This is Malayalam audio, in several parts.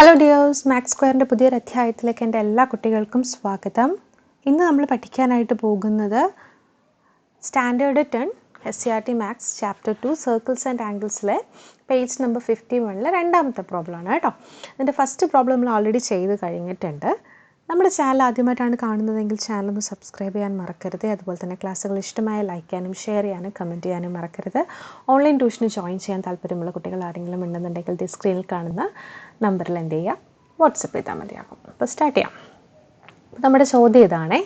ഹലോ ഡിയോസ് മാക്സ് സ്ക്വയറിന്റെ പുതിയൊരു അധ്യായത്തിലേക്ക് എന്റെ എല്ലാ കുട്ടികൾക്കും സ്വാഗതം. ഇന്ന് നമ്മൾ പഠിക്കാനായിട്ട് പോകുന്നത് standard ten S C R T maths chapter two circles and ആംഗിൾസിലെ page number fifty വണ്ണിലെ രണ്ടാമത്തെ പ്രോബ്ലമാണ് കേട്ടോ. അതിന്റെ ഫസ്റ്റ് പ്രോബ്ലം നമ്മൾ ഓൾറെഡി ചെയ്ത് കഴിഞ്ഞിട്ടുണ്ട്. നമ്മുടെ ചാനൽ ആദ്യമായിട്ടാണ് കാണുന്നതെങ്കിൽ ചാനൽ ഒന്ന് സബ്സ്ക്രൈബ് ചെയ്യാൻ മറക്കരുത്. അതുപോലെ തന്നെ ക്ലാസ്സുകൾ ഇഷ്ടമായ ലൈക്ക് ചെയ്യാനും ഷെയർ ചെയ്യാനും കമന്റ് ചെയ്യാനും മറക്കരുത്. ഓൺലൈൻ ട്യൂഷന് ജോയിൻ ചെയ്യാൻ താല്പര്യമുള്ള കുട്ടികൾ ആരെങ്കിലും ഉണ്ടെന്നുണ്ടെങ്കിൽ ദി സ്ക്രീനിൽ കാണുന്ന നമ്പറിൽ എന്ത് ചെയ്യുക വാട്സപ്പ് ചെയ്താൽ മതിയാകും. അപ്പോൾ സ്റ്റാർട്ട് ചെയ്യാം. നമ്മുടെ ചോദ്യം ഇതാണേ.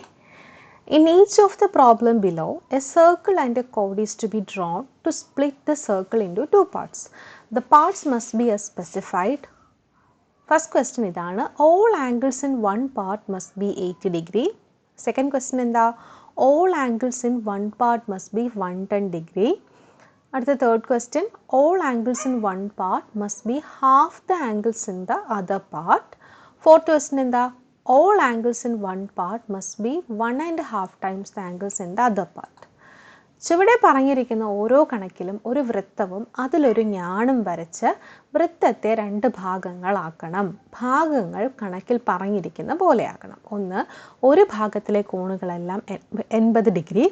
In each of the problem below, a circle and a chord to be be drawn split split circle circle two two parts. The parts must be as specified. First question ഇതാണ് all angles in one part must be 80 degree. Second question എന്താ all angles in one part must be 110 degree. അടുത്ത third question all angles in one part must be half the angles in the other part. Fourth question എന്താ angles in one part must be one and a half times the angles in the other part. ചുവടെ പറഞ്ഞിരിക്കുന്ന ഓരോ കണക്കിലും ഒരു വൃത്തവും അതിലൊരു ഞാണും വരച്ച് വൃത്തത്തെ രണ്ട് ഭാഗങ്ങളാക്കണം. ഭാഗങ്ങൾ കണക്കിൽ പറഞ്ഞിരിക്കുന്ന പോലെയാക്കണം. ഒന്ന് ഒരു ഭാഗത്തിലെ കോണുകളെല്ലാം എൺപത് ഡിഗ്രി.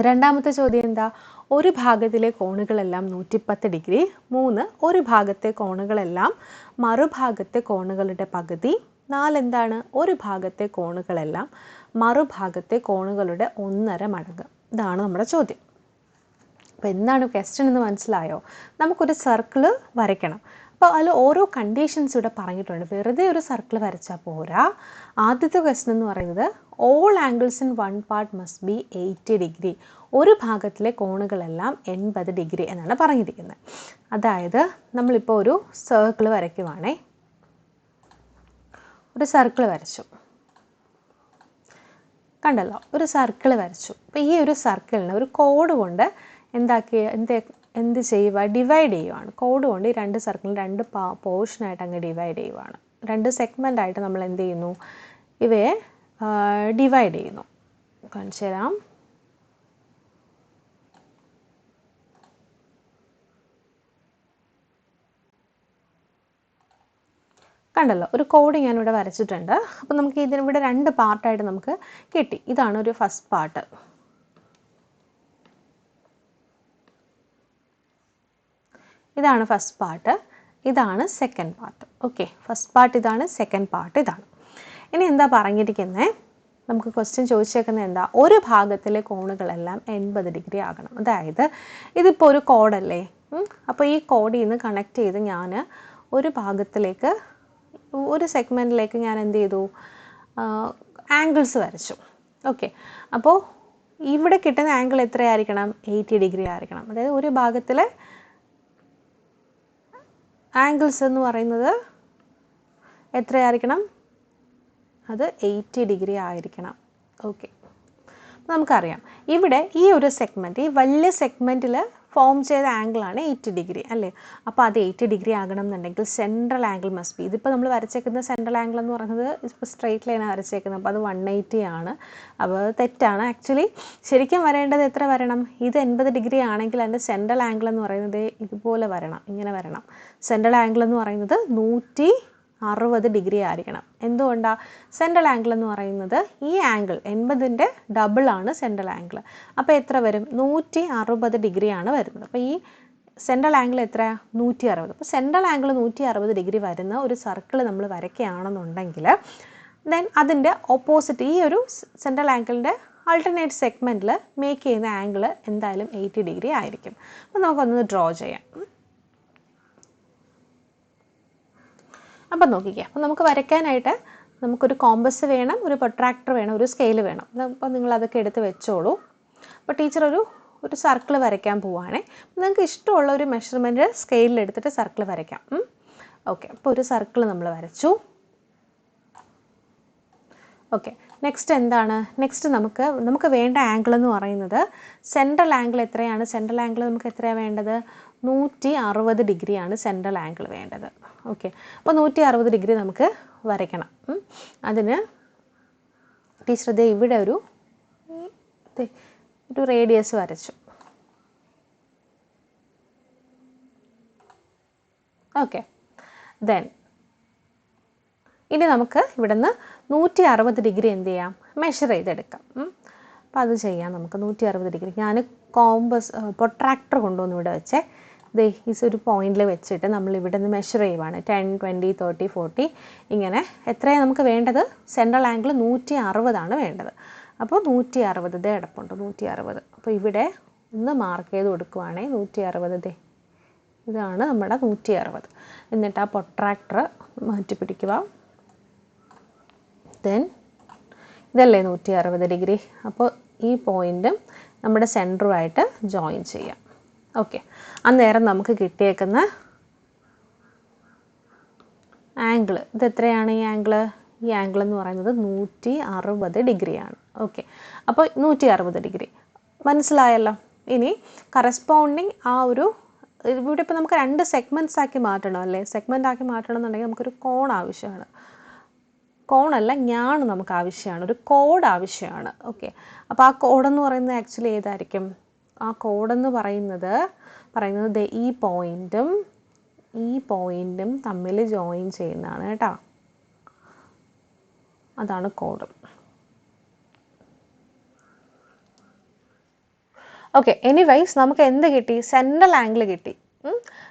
രണ്ടാമത്തെ ചോദ്യം എന്താ? ഒരു ഭാഗത്തിലെ കോണുകളെല്ലാം നൂറ്റിപ്പത്ത് ഡിഗ്രി. മൂന്ന് ഒരു ഭാഗത്തെ കോണുകളെല്ലാം മറുഭാഗത്തെ കോണുകളുടെ പകുതി. നാലെന്താണ്? ഒരു ഭാഗത്തെ കോണുകളെല്ലാം മറുഭാഗത്തെ കോണുകളുടെ ഒന്നര മടങ്ങ്. ഇതാണ് നമ്മുടെ ചോദ്യം. അപ്പോൾ എന്താണ് ക്വസ്റ്റ്യൻ എന്ന് മനസ്സിലായോ? നമുക്കൊരു സർക്കിൾ വരയ്ക്കണം. അപ്പോൾ അതിൽ ഓരോ കണ്ടീഷൻസ് ഇവിടെ പറഞ്ഞിട്ടുണ്ട്. വെറുതെ ഒരു സർക്കിൾ വരച്ചാൽ പോരാ. ആദ്യത്തെ ക്വസ്റ്റൻ എന്ന് പറയുന്നത് all angles in one part must be eighty degree ഒരു ഭാഗത്തിലെ കോണുകളെല്ലാം എൺപത് ഡിഗ്രി എന്നാണ് പറഞ്ഞിരിക്കുന്നത്. അതായത് നമ്മളിപ്പോൾ ഒരു സർക്കിൾ വരയ്ക്കുവാണേ. ഒരു സർക്കിൾ വരച്ചു. കണ്ടല്ലോ ഒരു സർക്കിൾ വരച്ചു. അപ്പോൾ ഈ ഒരു സർക്കിളിന് ഒരു കോഡ് കൊണ്ട് എന്താക്കി എന്ത് എന്ത് ചെയ്യുക ഡിവൈഡ് ചെയ്യുവാണ്. കോഡ് കൊണ്ട് ഈ രണ്ട് സർക്കിളിന് രണ്ട് പോർഷനായിട്ട് അങ്ങ് ഡിവൈഡ് ചെയ്യുവാണ്. രണ്ട് സെഗ്മെന്റ് ആയിട്ട് നമ്മൾ എന്ത് ചെയ്യുന്നു? ഇവയെ ഡിവൈഡ് ചെയ്യുന്നു. കാണിച്ചു തരാം കണ്ടല്ലോ ഒരു കോഡ് ഞാനിവിടെ വരച്ചിട്ടുണ്ട്. അപ്പോൾ നമുക്ക് ഇതിനിവിടെ രണ്ട് പാർട്ടായിട്ട് നമുക്ക് കിട്ടി. ഇതാണ് ഒരു ഫസ്റ്റ് പാർട്ട് ഇതാണ് ഫസ്റ്റ് പാർട്ട് ഇതാണ് second part okay first part ഇതാണ് സെക്കൻഡ് പാർട്ട് ഇതാണ്. ഇനി എന്താ പറഞ്ഞിരിക്കുന്നത് നമുക്ക് ക്വസ്റ്റ്യൻ ചോദിച്ചേക്കുന്നത് എന്താ? ഒരു ഭാഗത്തിലെ കോണുകളെല്ലാം എൺപത് ഡിഗ്രി ആകണം. അതായത് ഇതിപ്പോൾ ഒരു കോഡല്ലേ അപ്പോൾ ഈ കോഡിൽ നിന്ന് കണക്ട് ചെയ്ത് ഞാൻ ഒരു ഭാഗത്തിലേക്ക് ഒരു സെഗ്മെന്റിലേക്ക് ഞാൻ എന്ത് ചെയ്തു? ആംഗിൾസ് വരച്ചു. ഓക്കെ അപ്പോൾ ഇവിടെ കിട്ടുന്ന ആംഗിൾ എത്രയായിരിക്കണം? എയ്റ്റി ഡിഗ്രി ആയിരിക്കണം. അതായത് ഒരു ഭാഗത്തിലെ ആംഗിൾസ് എന്ന് പറയുന്നത് എത്രയായിരിക്കണം? അത് എയ്റ്റി ഡിഗ്രി ആയിരിക്കണം. ഓക്കെ നമുക്കറിയാം. ഇവിടെ ഈ ഒരു സെഗ്മെന്റ് ഈ വലിയ സെഗ്മെന്റിൽ ഫോം ചെയ്ത ആണ് എയ്റ്റി ഡിഗ്രി അല്ലേ? അപ്പോൾ അത് എയ്റ്റി ഡിഗ്രി ആകണം എന്നുണ്ടെങ്കിൽ സെൻട്രൽ ആംഗിൾ മസ്റ്റ് ബി ഇതിപ്പോൾ നമ്മൾ വരച്ചേക്കുന്ന സെൻട്രൽ ആംഗിൾ എന്ന് പറയുന്നത് ഇപ്പോൾ സ്ട്രെയിറ്റ് ലൈനാണ് വരച്ചേക്കുന്നത്. അപ്പോൾ അത് വൺ എയ്റ്റി ആണ്. അപ്പോൾ തെറ്റാണ്. ആക്ച്വലി ശരിക്കും വരേണ്ടത് എത്ര വരണം? ഇത് എൺപത് ഡിഗ്രി ആണെങ്കിൽ അതിന്റെ സെൻട്രൽ ആംഗിൾ എന്ന് പറയുന്നത് ഇതുപോലെ വരണം. ഇങ്ങനെ വരണം. സെൻട്രൽ ആംഗിൾ എന്ന് പറയുന്നത് നൂറ്റി അറുപത് ഡിഗ്രി ആയിരിക്കണം. എന്തുകൊണ്ടാണ് സെൻട്രൽ ആംഗിൾ എന്ന് പറയുന്നത് ഈ ആംഗിൾ എൺപതിന്റെ ആണ് സെൻട്രൽ ആംഗിൾ അപ്പോൾ എത്ര വരും? നൂറ്റി അറുപത് ഡിഗ്രിയാണ് വരുന്നത്. അപ്പോൾ ഈ സെൻട്രൽ ആംഗിൾ എത്ര? നൂറ്റി അറുപത്. അപ്പോൾ സെൻട്രൽ ആംഗിൾ നൂറ്റി അറുപത് ഡിഗ്രി വരുന്ന ഒരു സർക്കിൾ നമ്മൾ വരയ്ക്കുകയാണെന്നുണ്ടെങ്കിൽ ദെൻ അതിന്റെ ഓപ്പോസിറ്റ് ഈ ഒരു സെൻട്രൽ ആംഗിളിന്റെ ആൾട്ടർനേറ്റ് സെഗ്മെന്റിൽ മേക്ക് ചെയ്യുന്ന ആംഗിൾ എന്തായാലും എയ്റ്റി ഡിഗ്രി ആയിരിക്കും. അപ്പോൾ നമുക്കൊന്ന് ഡ്രോ ചെയ്യാം. അപ്പം നോക്കിക്കുക അപ്പം നമുക്ക് വരയ്ക്കാനായിട്ട് നമുക്കൊരു കോമ്പസ് വേണം ഒരു പ്രൊട്രാക്ടർ വേണം ഒരു സ്കെയിൽ വേണം. അപ്പോൾ നിങ്ങൾ അതൊക്കെ എടുത്ത് വെച്ചോളൂ. അപ്പോൾ ടീച്ചർ ഒരു ഒരു സർക്കിൾ വരയ്ക്കാൻ പോവുകയാണേ നിങ്ങൾക്ക് ഇഷ്ടമുള്ള ഒരു മെഷർമെന്റ് സ്കെയിലിൽ എടുത്തിട്ട് സർക്കിൾ വരയ്ക്കാം. ഓക്കെ അപ്പോൾ ഒരു സർക്കിൾ നമ്മൾ വരച്ചു. ഓക്കെ നെക്സ്റ്റ് എന്താണ്? നെക്സ്റ്റ് നമുക്ക് നമുക്ക് വേണ്ട ആംഗിൾ എന്ന് പറയുന്നത് സെൻട്രൽ ആംഗിൾ എത്രയാണ്? സെൻട്രൽ ആംഗിൾ നമുക്ക് എത്രയാണ് വേണ്ടത്? നൂറ്റി അറുപത് ഡിഗ്രിയാണ് സെൻട്രൽ ആംഗിൾ വേണ്ടത്. ഓക്കെ അപ്പോൾ നൂറ്റി അറുപത് ഡിഗ്രി നമുക്ക് വരയ്ക്കണം. അതിന് ടീച്ചർ ഇവിടെ ഒരു ഒരു റേഡിയസ് വരച്ചു. ഓക്കെ ദെൻ ഇനി നമുക്ക് ഇവിടുന്ന് നൂറ്റി അറുപത് ഡിഗ്രി എന്ത് ചെയ്യാം? മെഷർ ചെയ്തെടുക്കാം. അപ്പോൾ അത് ചെയ്യാം നമുക്ക് നൂറ്റി അറുപത് ഡിഗ്രി ഞാൻ കോമ്പസ് പ്രൊട്രാക്ടർ കൊണ്ടുവന്ന് ഇവിടെ വെച്ചേ. ദേ ഈ ഒരു പോയിന്റിൽ വെച്ചിട്ട് നമ്മൾ ഇവിടെ നിന്ന് മെഷർ ചെയ്യുവാണ്. ടെൻ ട്വന്റി തേർട്ടി ഫോർട്ടി ഇങ്ങനെ എത്രയാണ് നമുക്ക് വേണ്ടത്? സെൻട്രൽ ആംഗിൾ നൂറ്റി അറുപതാണ് വേണ്ടത്. അപ്പോൾ നൂറ്റി അറുപത് ദേ കിടപ്പുണ്ട് നൂറ്റി അറുപത് അപ്പോൾ ഇവിടെ ഒന്ന് മാർക്ക് ചെയ്ത് കൊടുക്കുവാണെങ്കിൽ നൂറ്റി അറുപത് ദേ. ഇതാണ് നമ്മുടെ നൂറ്റി അറുപത് എന്നിട്ട് ആ പൊട്രാക്ടർ മാറ്റി പിടിക്കുക ദെൻ ഇതല്ലേ നൂറ്റി അറുപത് ഡിഗ്രി? അപ്പോൾ ഈ പോയിന്റും നമ്മുടെ സെന്ററുമായിട്ട് ജോയിൻ ചെയ്യാം. ഓക്കെ അന്നേരം നമുക്ക് കിട്ടിയേക്കുന്ന ആംഗിൾ ഇത് എത്രയാണ് ഈ ആംഗിൾ ഈ ആംഗിൾ എന്ന് പറയുന്നത് നൂറ്റി അറുപത് ഡിഗ്രിയാണ്. ഓക്കെ അപ്പോൾ നൂറ്റി അറുപത് ഡിഗ്രി. മനസ്സിലായല്ലോ? ഇനി കറസ്പോണ്ടിങ് ആ ഒരു ഇവിടെ ഇപ്പോൾ നമുക്ക് രണ്ട് സെഗ്മെന്റ്സ് ആക്കി മാറ്റണം അല്ലേ? സെഗ്മെന്റ് ആക്കി മാറ്റണം എന്നുണ്ടെങ്കിൽ നമുക്കൊരു കോൺ ആവശ്യമാണ്. കോണല്ല ഞാൻ നമുക്ക് ആവശ്യമാണ്. ഒരു കോഡ് ആവശ്യമാണ്. ഓക്കെ അപ്പോൾ ആ കോഡെന്ന് പറയുന്നത് ആക്ച്വലി ഏതായിരിക്കും? ആ കോഡെന്ന് പറയുന്നത് പറയുന്നത് ഈ പോയിന്റും ഈ പോയിന്റും തമ്മിൽ ജോയിൻ ചെയ്യുന്നതാണ് കേട്ടോ. അതാണ് കോഡ്. ഓക്കെ എനിവൈസ് നമുക്ക് എന്ത് കിട്ടി? സെൻട്രൽ ആംഗിൾ കിട്ടി.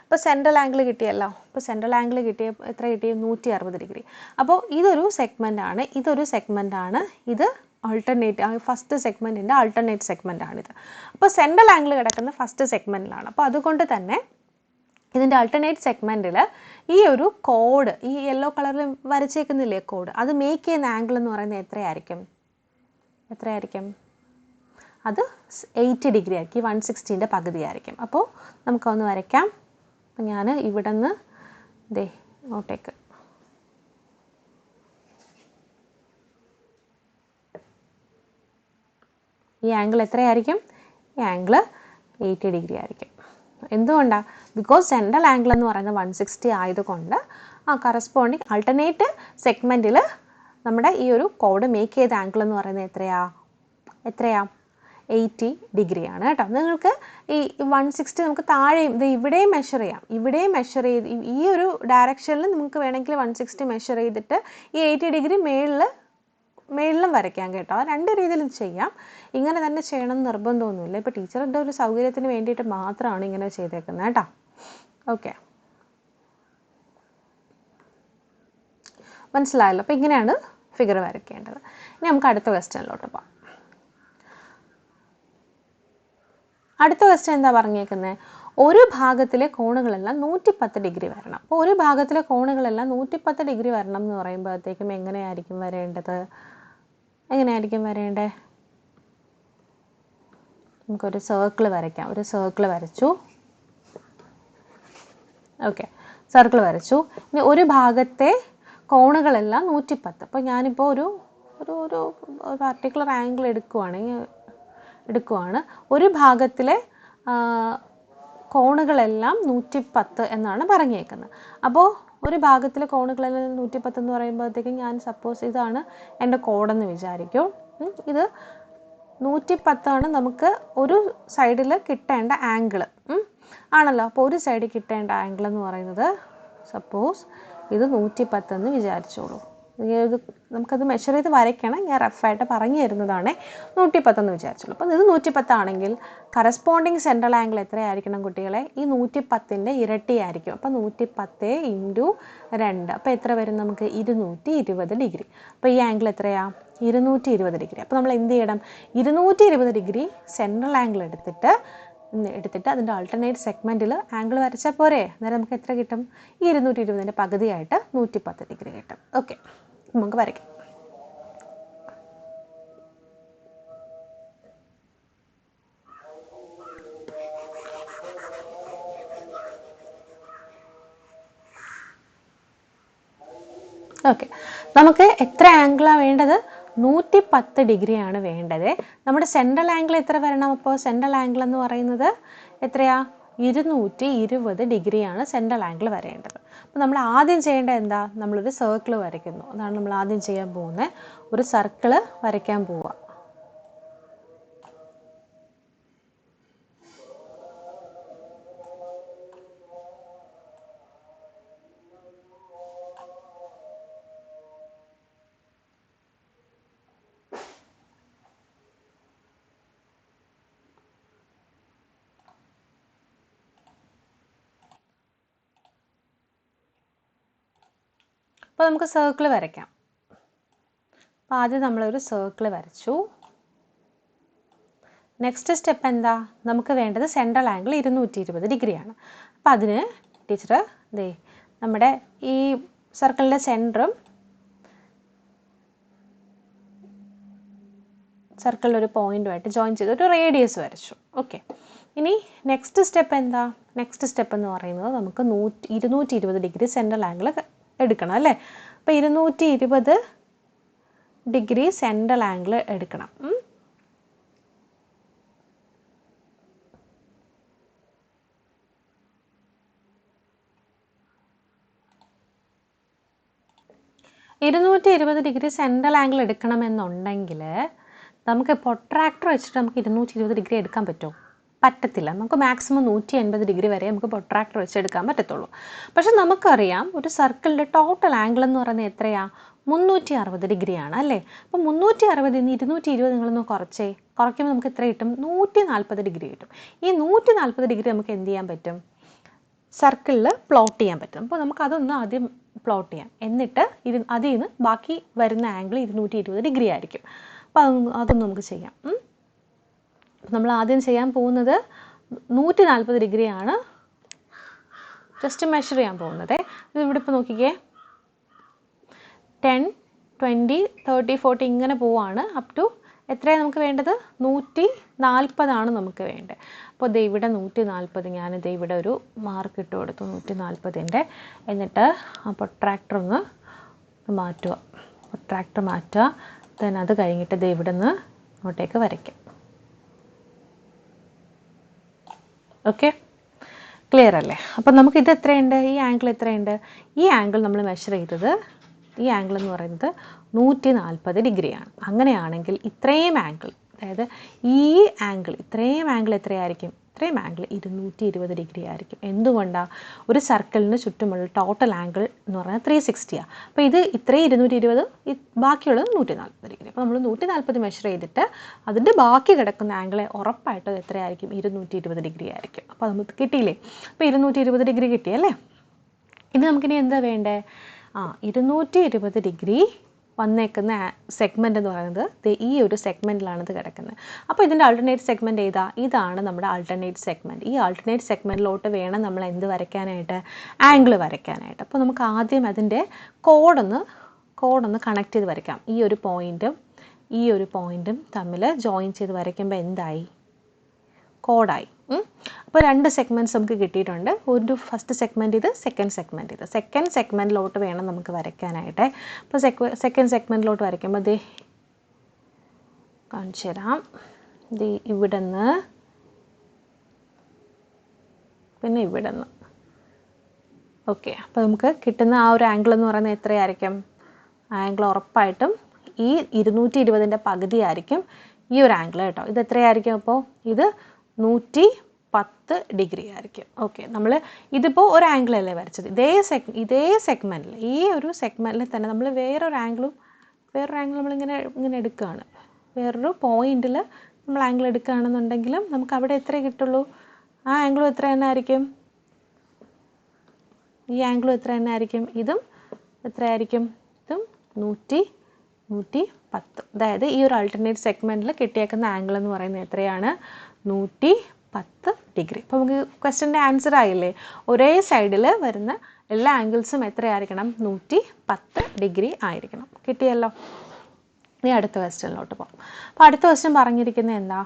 ഇപ്പോൾ സെൻട്രൽ ആംഗിൾ കിട്ടിയല്ലോ. ഇപ്പോൾ സെൻട്രൽ ആംഗിൾ കിട്ടിയ എത്ര കിട്ടി? നൂറ്റി അറുപത് ഡിഗ്രി. അപ്പോൾ ഇതൊരു സെഗ്മെന്റ് ആണ്. ഇതൊരു സെഗ്മെന്റ് ആണ്. ഇത് ആൾട്ടർനേറ്റ് ഫസ്റ്റ് സെഗ്മെന്റിന്റെ ആൾട്ടർനേറ്റ് സെഗ്മെന്റ് ആണിത് അപ്പോൾ സെൻട്രൽ ആംഗിൾ കിടക്കുന്ന ഫസ്റ്റ് സെഗ്മെന്റിലാണ് അപ്പോൾ അതുകൊണ്ട് തന്നെ ഇതിന്റെ ആൾട്ടർനേറ്റ് സെഗ്മെന്റിൽ ഈ ഒരു കോഡ് ഈ യെല്ലോ കളറിൽ വരച്ചേക്കുന്നില്ലേ കോഡ് അത് മേക്ക് ചെയ്യുന്ന ആംഗിൾ എന്ന് പറയുന്നത് എത്രയായിരിക്കും? എത്രയായിരിക്കും? അത് എയ്റ്റി ഡിഗ്രി ആയിരിക്കും. വൺ സിക്സ്റ്റീന്റെ പകുതി ആയിരിക്കും അപ്പോൾ നമുക്കൊന്ന് വരയ്ക്കാം. ഞാൻ ഇവിടെ നിന്ന് ദേ ഇങ്ങോട്ടേക്ക് ഈ ആംഗിൾ എത്രയായിരിക്കും? ഈ ആംഗിൾ എയ്റ്റി ഡിഗ്രി ആയിരിക്കും. എന്തുകൊണ്ടാണ് ബിക്കോസ് സെൻട്രൽ ആംഗിൾ എന്ന് പറയുന്നത് വൺ സിക്സ്റ്റി ആയതുകൊണ്ട് ആ കറസ്പോണ്ടിങ് ആൾട്ടർനേറ്റ് സെഗ്മെന്റിൽ നമ്മുടെ ഈ ഒരു കോഡ് മേക്ക് ചെയ്ത ആംഗിൾ എന്ന് പറയുന്നത് എത്രയാ? എത്രയാ? എയ്റ്റി ഡിഗ്രിയാണ് കേട്ടോ. നിങ്ങൾക്ക് ഈ വൺ സിക്സ്റ്റി നമുക്ക് താഴെയും ഇത് ഇവിടെയും മെഷർ ചെയ്യാം. ഇവിടെയും മെഷർ ചെയ്ത് ഈ ഒരു ഡയറക്ഷനിൽ നമുക്ക് വേണമെങ്കിൽ വൺ സിക്സ്റ്റി മെഷർ ചെയ്തിട്ട് ഈ എയ്റ്റി ഡിഗ്രി മേളിൽ മേളിലും വരയ്ക്കാം കേട്ടോ. രണ്ട് രീതിയിലും ചെയ്യാം. ഇങ്ങനെ തന്നെ ചെയ്യണം നിർബന്ധമൊന്നുമില്ല. ഇപ്പോൾ ടീച്ചറുടെ ഒരു സൗകര്യത്തിന് വേണ്ടിയിട്ട് മാത്രമാണ് ഇങ്ങനെ ചെയ്തേക്കുന്നത് കേട്ടോ. ഓക്കെ മനസ്സിലായല്ലോ? അപ്പോൾ ഇങ്ങനെയാണ് ഫിഗർ വരയ്ക്കേണ്ടത്. ഇനി നമുക്ക് അടുത്ത ക്വസ്റ്റ്യനിലോട്ട് പോകാം അടുത്ത ക്വസ്റ്റ്യൻ എന്താ പറഞ്ഞേക്കുന്നത് ഒരു ഭാഗത്തിലെ കോണുകളെല്ലാം നൂറ്റിപ്പത്ത് ഡിഗ്രി വരണം. അപ്പോൾ ഒരു ഭാഗത്തിലെ കോണുകളെല്ലാം നൂറ്റിപ്പത്ത് ഡിഗ്രി വരണം എന്ന് പറയുമ്പോഴത്തേക്കും എങ്ങനെയായിരിക്കും വരേണ്ടത്? എങ്ങനെയായിരിക്കും വരേണ്ടത് നമുക്കൊരു സർക്കിൾ വരയ്ക്കാം. ഒരു സർക്കിൾ വരച്ചു. ഓക്കെ സർക്കിൾ വരച്ചു. ഇനി ഒരു ഭാഗത്തെ കോണുകളെല്ലാം നൂറ്റിപ്പത്ത്. അപ്പോൾ ഞാനിപ്പോൾ ഒരു ഒരു ഒരു പർട്ടിക്കുലർ ആംഗിൾ എടുക്കുവാണെങ്കിൽ എടുക്കുവാണ്. ഒരു ഭാഗത്തിലെ കോണുകളെല്ലാം നൂറ്റിപ്പത്ത് എന്നാണ് പറഞ്ഞേക്കുന്നത്. അപ്പോൾ ഒരു ഭാഗത്തിലെ കോണുകളിൽ നൂറ്റിപ്പത്ത് എന്ന് പറയുമ്പോഴത്തേക്കും ഞാൻ സപ്പോസ് ഇതാണ് എന്റെ കോഡെന്ന് വിചാരിക്കും. ഇത് നൂറ്റിപ്പത്താണ് നമുക്ക് ഒരു സൈഡിൽ കിട്ടേണ്ട ആംഗിൾ ആണല്ലോ. അപ്പോൾ ഒരു സൈഡിൽ കിട്ടേണ്ട ആംഗിൾ എന്ന് പറയുന്നത് സപ്പോസ് ഇത് നൂറ്റിപ്പത്തെന്ന് വിചാരിച്ചോളൂ. നമുക്കത് മെഷർ ചെയ്ത് വരയ്ക്കണം. ഞാൻ റഫായിട്ട് പറഞ്ഞു തരുന്നതാണ് നൂറ്റിപ്പത്തെന്ന് വിചാരിച്ചുള്ളൂ. അപ്പം ഇത് നൂറ്റിപ്പത്താണെങ്കിൽ കറസ്പോണ്ടിങ് സെൻട്രൽ ആംഗിൾ എത്രയായിരിക്കണം കുട്ടികളെ? ഈ നൂറ്റിപ്പത്തിന്റെ ഇരട്ടിയായിരിക്കും അപ്പോൾ നൂറ്റിപ്പത്ത് ഇന്റു രണ്ട്. അപ്പോൾ എത്ര വരും നമുക്ക്? ഇരുന്നൂറ്റി ഇരുപത് ഡിഗ്രി. അപ്പോൾ ഈ ആംഗിൾ എത്രയാണ് ഇരുന്നൂറ്റി ഇരുപത് ഡിഗ്രി. അപ്പോൾ നമ്മൾ എന്ത് ചെയ്യണം? ഇരുന്നൂറ്റി ഇരുപത് ഡിഗ്രി സെൻട്രൽ ആംഗിൾ എടുത്തിട്ട് എടുത്തിട്ട് അതിന്റെ ആൾട്ടർനേറ്റ് സെഗ്മെന്റിൽ ആംഗിൾ വരച്ചാൽ പോരെ? അന്നേരം നമുക്ക് എത്ര കിട്ടും? ഈ ഇരുന്നൂറ്റി ഇരുപതിന്റെ പകുതിയായിട്ട് നൂറ്റിപ്പത്ത് ഡിഗ്രി കിട്ടും. ഓക്കെ നമുക്ക് വരയ്ക്കാം. ഓക്കെ നമുക്ക് എത്ര ആംഗിളാണ് വേണ്ടത്? നൂറ്റി പത്ത് ഡിഗ്രിയാണ് വേണ്ടത്. നമ്മുടെ സെൻട്രൽ ആംഗിൾ എത്ര വരണം അപ്പോൾ സെൻട്രൽ ആംഗിൾ എന്ന് പറയുന്നത് എത്രയാ? ഇരുന്നൂറ്റി ഇരുപത് ഡിഗ്രിയാണ് സെൻട്രൽ ആംഗിൾ വരേണ്ടത്. അപ്പോൾ നമ്മൾ ആദ്യം ചെയ്യേണ്ടത് എന്താ? നമ്മളൊരു സർക്കിൾ വരയ്ക്കുന്നു. അതാണ് നമ്മൾ ആദ്യം ചെയ്യാൻ പോകുന്നത്. ഒരു സർക്കിൾ വരയ്ക്കാൻ പോവുക. അപ്പോൾ നമുക്ക് സർക്കിൾ വരയ്ക്കാം. അപ്പോൾ ആദ്യം നമ്മളൊരു സർക്കിൾ വരച്ചു. നെക്സ്റ്റ് സ്റ്റെപ്പ് എന്താ? നമുക്ക് വേണ്ടത് സെൻട്രൽ ആംഗിൾ ഇരുന്നൂറ്റി ഇരുപത് ഡിഗ്രിയാണ്. അപ്പം അതിന് ടീച്ചർ ദേ നമ്മുടെ ഈ സർക്കിളിന്റെ സെന്ററും സർക്കിളിൽ ഒരു പോയിന്റുമായിട്ട് ജോയിൻ ചെയ്ത് ഒരു റേഡിയസ് വരച്ചു. ഓക്കെ ഇനി നെക്സ്റ്റ് സ്റ്റെപ്പ് എന്താ? നെക്സ്റ്റ് സ്റ്റെപ്പ് എന്ന് പറയുന്നത് നമുക്ക് നൂറ്റി ഇരുന്നൂറ്റി ഇരുപത് ഡിഗ്രി സെൻട്രൽ ആംഗിൾ എടുക്കണം അല്ലേ? അപ്പോൾ ഇരുന്നൂറ്റി ഇരുപത് ഡിഗ്രി സെൻട്രൽ ആംഗിൾ എടുക്കണം. ഇരുന്നൂറ്റി ഇരുപത് ഡിഗ്രി സെൻട്രൽ ആംഗിൾ എടുക്കണമെന്നുണ്ടെങ്കിൽ നമുക്ക് പൊട്രാക്ടർ വെച്ചിട്ട് നമുക്ക് ഇരുന്നൂറ്റി ഇരുപത് ഡിഗ്രി എടുക്കാൻ പറ്റുമോ? പറ്റത്തില്ല. നമുക്ക് മാക്സിമം നൂറ്റി എൺപത് ഡിഗ്രി വരെ നമുക്ക് പൊട്രാക്ടർ വെച്ച് എടുക്കാൻ പറ്റത്തുള്ളൂ. പക്ഷെ നമുക്കറിയാം ഒരു സർക്കിളിന്റെ ടോട്ടൽ ആംഗിൾ എന്ന് പറയുന്നത് എത്രയാണ് മുന്നൂറ്റി അറുപത് ഡിഗ്രിയാണ് അല്ലേ? അപ്പോൾ മുന്നൂറ്റി അറുപതിൽ നിന്ന് ഇരുന്നൂറ്റി ഇരുപത് നിങ്ങളൊന്ന് കുറച്ചേ. കുറയ്ക്കുമ്പോൾ നമുക്ക് എത്ര കിട്ടും? നൂറ്റി നാൽപ്പത് ഡിഗ്രി കിട്ടും. ഈ നൂറ്റി നാൽപ്പത് ഡിഗ്രി നമുക്ക് എന്ത് ചെയ്യാൻ പറ്റും? സർക്കിളിൽ പ്ലോട്ട് ചെയ്യാൻ പറ്റും. അപ്പോൾ നമുക്ക് അതൊന്ന് ആദ്യം പ്ലോട്ട് ചെയ്യാം. എന്നിട്ട് ഇരു അതിൽ നിന്ന് ബാക്കി വരുന്ന ആംഗിൾ ഇരുന്നൂറ്റി ഇരുപത് ഡിഗ്രി ആയിരിക്കും. അപ്പോൾ അതൊന്ന് നമുക്ക് ചെയ്യാം. നമ്മൾ ആദ്യം ചെയ്യാൻ പോകുന്നത് നൂറ്റി നാൽപ്പത് ഡിഗ്രിയാണ്. ജസ്റ്റ് മെഷർ ചെയ്യാൻ പോകുന്നത്. ഇവിടെ ഇപ്പോൾ നോക്കിക്കേ. ടെൻ ട്വന്റി തേർട്ടി ഫോർട്ടി ഇങ്ങനെ പോവാണ്. അപ് ടു എത്രയാണ് നമുക്ക് വേണ്ടത്? നൂറ്റി നാൽപ്പതാണ് നമുക്ക് വേണ്ടത്. അപ്പോൾ ദേ ഇവിടെ നൂറ്റി നാൽപ്പത് ഞാൻ ദേ ഇവിടെ ഒരു മാർക്ക് ഇട്ട് കൊടുത്തു നൂറ്റി നാൽപ്പതിന്റെ എന്നിട്ട് അപ്പോൾ ട്രാക്ടർ ഒന്ന് മാറ്റുക. ട്രാക്ടർ മാറ്റുക. ദെൻ അത് കഴിഞ്ഞിട്ട് ദേ ഇവിടെ നിന്ന് ഇങ്ങോട്ടേക്ക് വരയ്ക്കാം. ഓക്കെ ക്ലിയർ അല്ലേ? അപ്പം നമുക്ക് ഇത് എത്രയുണ്ട്? ഈ ആംഗിൾ എത്രയുണ്ട്? ഈ ആംഗിൾ നമ്മൾ മെഷർ ചെയ്തത് ഈ ആംഗിൾ എന്ന് പറയുന്നത് നൂറ്റി നാൽപ്പത് ഡിഗ്രിയാണ്. അങ്ങനെയാണെങ്കിൽ ഇത്രയും ആംഗിൾ അതായത് ഈ ആംഗിൾ ഇത്രയും ആംഗിൾ എത്രയായിരിക്കും? ഇത്രയും ആംഗിൾ ഇരുന്നൂറ്റി ഇരുപത് ഡിഗ്രി ആയിരിക്കും. എന്തുകൊണ്ടാണ് ഒരു സർക്കിളിന് ചുറ്റുമുള്ള ടോട്ടൽ ആംഗിൾ എന്ന് പറഞ്ഞാൽ ത്രീ സിക്സ്റ്റിയാണ് അപ്പോൾ ഇത് ഇത്രയും ഇരുന്നൂറ്റി ഇരുപത് ബാക്കിയുള്ളത് നൂറ്റി നാൽപ്പത് ഡിഗ്രി അപ്പോൾ നമ്മൾ നൂറ്റി നാൽപ്പത് മെഷർ ചെയ്തിട്ട് അതിന്റെ ബാക്കി കിടക്കുന്ന ആംഗിളെ ഉറപ്പായിട്ട് എത്രയായിരിക്കും? ഇരുന്നൂറ്റി ഇരുപത് ഡിഗ്രി ആയിരിക്കും. അപ്പോൾ നമുക്ക് കിട്ടിയില്ലേ? അപ്പോൾ ഇരുന്നൂറ്റി ഇരുപത് ഡിഗ്രി കിട്ടിയല്ലേ ഇനി നമുക്കിനി എന്താ വേണ്ടേ? ആ ഇരുന്നൂറ്റി ഇരുപത് ഡിഗ്രി വന്നേക്കുന്ന സെഗ്മെന്റ് എന്ന് പറയുന്നത് ഈ ഒരു സെഗ്മെന്റിലാണ് ഇത് കിടക്കുന്നത്. അപ്പോൾ ഇതിന്റെ ആൾട്ടർനേറ്റ് സെഗ്മെന്റ് ഏതാ? ഇതാണ് നമ്മുടെ ആൾട്ടർനേറ്റ് സെഗ്മെന്റ് ഈ ആൾട്ടർനേറ്റ് സെഗ്മെന്റിലോട്ട് വേണം നമ്മൾ എന്ത് വരയ്ക്കാനായിട്ട്? ആംഗിൾ വരയ്ക്കാനായിട്ട്. അപ്പോൾ നമുക്ക് ആദ്യം അതിന്റെ കോഡൊന്ന് കോഡൊന്ന് കണക്ട് ചെയ്ത് വരയ്ക്കാം. ഈ ഒരു പോയിന്റും ഈ ഒരു പോയിന്റും തമ്മിൽ ജോയിൻ ചെയ്ത് വരയ്ക്കുമ്പോൾ എന്തായി? കോഡായി. അപ്പോൾ രണ്ട് സെഗ്മെന്റ്സ് നമുക്ക് കിട്ടിയിട്ടുണ്ട്. ഒരു ഫസ്റ്റ് സെഗ്മെന്റ് ഇത് സെക്കൻഡ് സെഗ്മെന്റ് ഇത്. സെക്കൻഡ് സെഗ്മെന്റിലോട്ട് വേണം നമുക്ക് വരയ്ക്കാനായിട്ട്. അപ്പോൾ സെക് സെക്കൻഡ് സെഗ്മെന്റിലോട്ട് വരയ്ക്കുമ്പോൾ ദേ കാണിച്ചു തരാം. ദേ ഇവിടെ നിന്ന് പിന്നെ ഇവിടെ നിന്ന് ഓക്കെ അപ്പോൾ നമുക്ക് കിട്ടുന്ന ആ ഒരു ആംഗിൾ എന്ന് പറയുന്നത് എത്രയായിരിക്കും? ആംഗിൾ ഉറപ്പായിട്ടും ഈ ഇരുന്നൂറ്റി ഇരുപതിന്റെ പകുതി ആയിരിക്കും ഈ ഒരു ആംഗിൾ കേട്ടോ. ഇത് എത്രയായിരിക്കും അപ്പോൾ ഇത് നൂറ്റി പത്ത് ഡിഗ്രി ആയിരിക്കും. ഓക്കെ നമ്മൾ ഇതിപ്പോൾ ഒരു ആംഗിളല്ലേ വരച്ചത്? ഇതേ സെഗ് ഇതേ സെഗ്മെന്റിൽ ഈ ഒരു സെഗ്മെന്റിൽ തന്നെ നമ്മൾ വേറൊരു ആംഗിളും വേറൊരു ആംഗിൾ നമ്മളിങ്ങനെ ഇങ്ങനെ എടുക്കുകയാണ് വേറൊരു പോയിന്റിൽ നമ്മൾ ആംഗിൾ എടുക്കുകയാണെന്നുണ്ടെങ്കിലും നമുക്ക് അവിടെ എത്ര കിട്ടുള്ളൂ? ആ ആംഗിളും എത്ര തന്നെ ആയിരിക്കും? ഈ ആംഗിളും എത്ര തന്നെ ആയിരിക്കും? ഇതും എത്രയായിരിക്കും ഇതും നൂറ്റി നൂറ്റി പത്ത്. അതായത് ഈ ഒരു ആൾട്ടർനേറ്റ് സെഗ്മെന്റിൽ കിട്ടിയേക്കുന്ന ആംഗിൾ എന്ന് പറയുന്നത് എത്രയാണ്? നൂറ്റി പത്ത് ഡിഗ്രി. അപ്പോൾ നമുക്ക് ക്വസ്റ്റ്യന്റെ ആൻസർ ആയില്ലേ? ഒരേ സൈഡിൽ വരുന്ന എല്ലാ ആംഗിൾസും എത്രയായിരിക്കണം? നൂറ്റി പത്ത് ഡിഗ്രി ആയിരിക്കണം. കിട്ടിയല്ലോ? ഇനി അടുത്ത ക്വസ്റ്റ്യനിലോട്ട് പോകാം. അപ്പോൾ അടുത്ത ക്വസ്റ്റ്യൻ പറഞ്ഞിരിക്കുന്നത് എന്താ?